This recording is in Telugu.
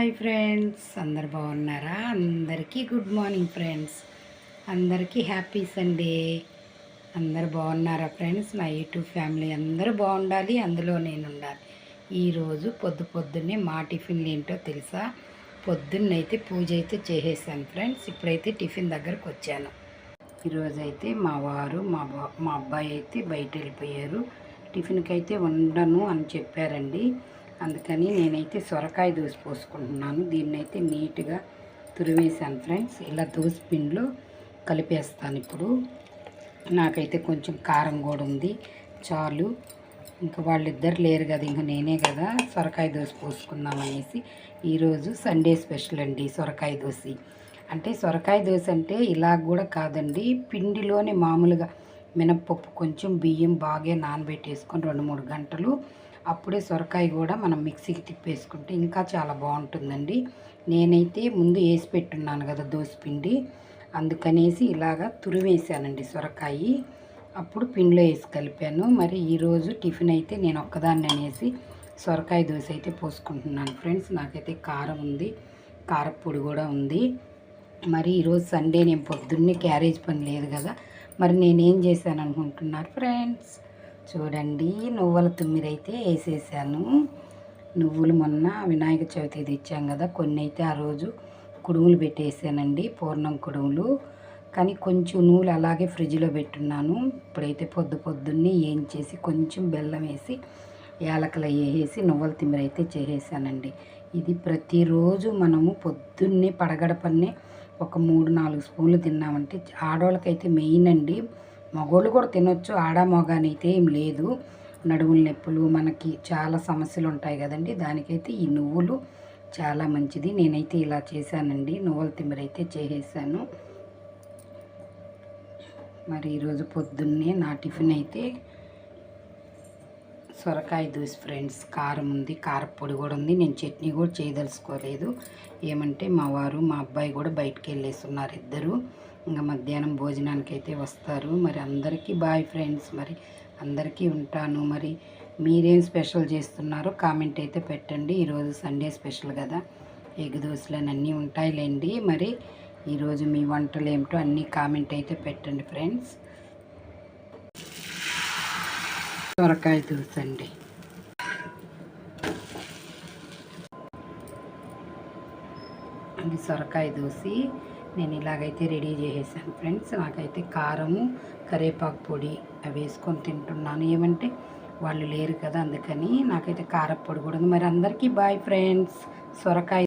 హాయ్ ఫ్రెండ్స్ అందరు బాగున్నారా? అందరికీ గుడ్ మార్నింగ్ ఫ్రెండ్స్. అందరికీ హ్యాపీ సండే. అందరు బాగున్నారా ఫ్రెండ్స్? నా యూట్యూబ్ ఫ్యామిలీ అందరూ బాగుండాలి అందులో నేను ఉండాలి ఈరోజు పొద్దు పొద్దున్నే మా టిఫిన్లు ఏంటో తెలుసా? పొద్దున్నైతే పూజ అయితే చేసేసాను ఫ్రెండ్స్. ఇప్పుడైతే టిఫిన్ దగ్గరకు వచ్చాను. ఈరోజు అయితే మా వారు మా బా మా అబ్బాయి అయితే బయట వెళ్ళిపోయారు టిఫిన్కి అయితే ఉండను అని చెప్పారండి. అందుకని నేనైతే సొరకాయ దోశ పోసుకుంటున్నాను. దీన్ని అయితే నీట్గా తురివేశాను ఫ్రెండ్స్. ఇలా దోశ పిండిలో కలిపేస్తాను ఇప్పుడు. నాకైతే కొంచెం కారం కూడా ఉంది. చాలు. ఇంకా వాళ్ళిద్దరు లేరు కదా ఇంకా నేనే కదా సొరకాయ దోశ పోసుకుందాం అనేసి ఈరోజు సండే స్పెషల్ అండి సొరకాయ దోశ. అంటే సొరకాయ దోశ అంటే ఇలా కూడా కాదండి. పిండిలోనే మామూలుగా మినప్పప్పు కొంచెం బియ్యం బాగా నానబెట్టేసుకొని రెండు మూడు గంటలు అప్పుడే సొరకాయ కూడా మనం మిక్సీకి తిప్పేసుకుంటే ఇంకా చాలా బాగుంటుందండి. నేనైతే ముందు వేసి పెట్టున్నాను కదా దోశ పిండి. అందుకనేసి ఇలాగా తురివేసానండి సొరకాయ. అప్పుడు పిండిలో వేసి కలిపాను. మరి ఈరోజు టిఫిన్ అయితే నేను ఒక్కదాన్ని అనేసి సొరకాయ దోశ అయితే పోసుకుంటున్నాను ఫ్రెండ్స్. నాకైతే కారం ఉంది కారపొడి కూడా ఉంది. మరి ఈరోజు సండే నేను పొద్దున్నే క్యారేజ్ పని లేదు కదా. మరి నేనేం చేశాను అనుకుంటున్నారు ఫ్రెండ్స్? చూడండి నువ్వుల తుమ్మిరైతే వేసేసాను. నువ్వులు మొన్న వినాయక చవితి తెచ్చాం కదా కొన్ని అయితే ఆ రోజు కుడుములు పెట్టేసానండి పూర్ణం కుడుములు. కానీ కొంచెం నూనె అలాగే ఫ్రిడ్జ్లో పెట్టున్నాను. ఇప్పుడైతే పొద్దు పొద్దున్నే ఏం చేసి కొంచెం బెల్లం వేసి యాలకలు వేసేసి నువ్వుల తిమ్మిరైతే చేసేసానండి. ఇది ప్రతిరోజు మనము పొద్దున్నే పడగడపన్నే ఒక మూడు నాలుగు స్పూన్లు తిన్నామంటే ఆడవాళ్ళకైతే మెయిన్ అండి. మగోళ్ళు కూడా తినొచ్చు ఆడ మగానైతే ఏం లేదు. నడుముల నొప్పులు మనకి చాలా సమస్యలు ఉంటాయి కదండి. దానికైతే ఈ నువ్వులు చాలా మంచిది. నేనైతే ఇలా చేశానండి. నువ్వుల తిమ్మిరైతే చేసేసాను. మరి ఈరోజు పొద్దున్నే నా టిఫిన్ అయితే సొరకాయ దూసి ఫ్రెండ్స్ కారం ఉంది కారపొడి కూడా ఉంది. నేను చట్నీ కూడా చేయదలుచుకోలేదు. ఏమంటే మా వారు మా అబ్బాయి కూడా బయటికి వెళ్ళేస్తున్నారు ఇద్దరు. ఇంకా మధ్యాహ్నం భోజనానికి అయితే వస్తారు. మరి అందరికీ బాయ్ ఫ్రెండ్స్ మరి అందరికీ ఉంటాను. మరి మీరేం స్పెషల్ చేస్తున్నారో కామెంట్ అయితే పెట్టండి. ఈరోజు సండే స్పెషల్ కదా. ఎగ్ దోశలని అన్నీ ఉంటాయిలేండి. మరి ఈరోజు మీ వంటలు ఏమిటో అన్నీ కామెంట్ అయితే పెట్టండి ఫ్రెండ్స్. సొరకాయ దోశండి అది సొరకాయ దోశ. నేను ఇలాగైతే రెడీ చేసేసాను ఫ్రెండ్స్. నాకైతే కారము కరేపాకు పొడి అవి వేసుకొని తింటున్నాను. ఏమంటే వాళ్ళు లేరు కదా అందుకని నాకైతే కారపొడి కూడా ఉంది. మరి అందరికీ బాయ్ ఫ్రెండ్స్. సొరకాయ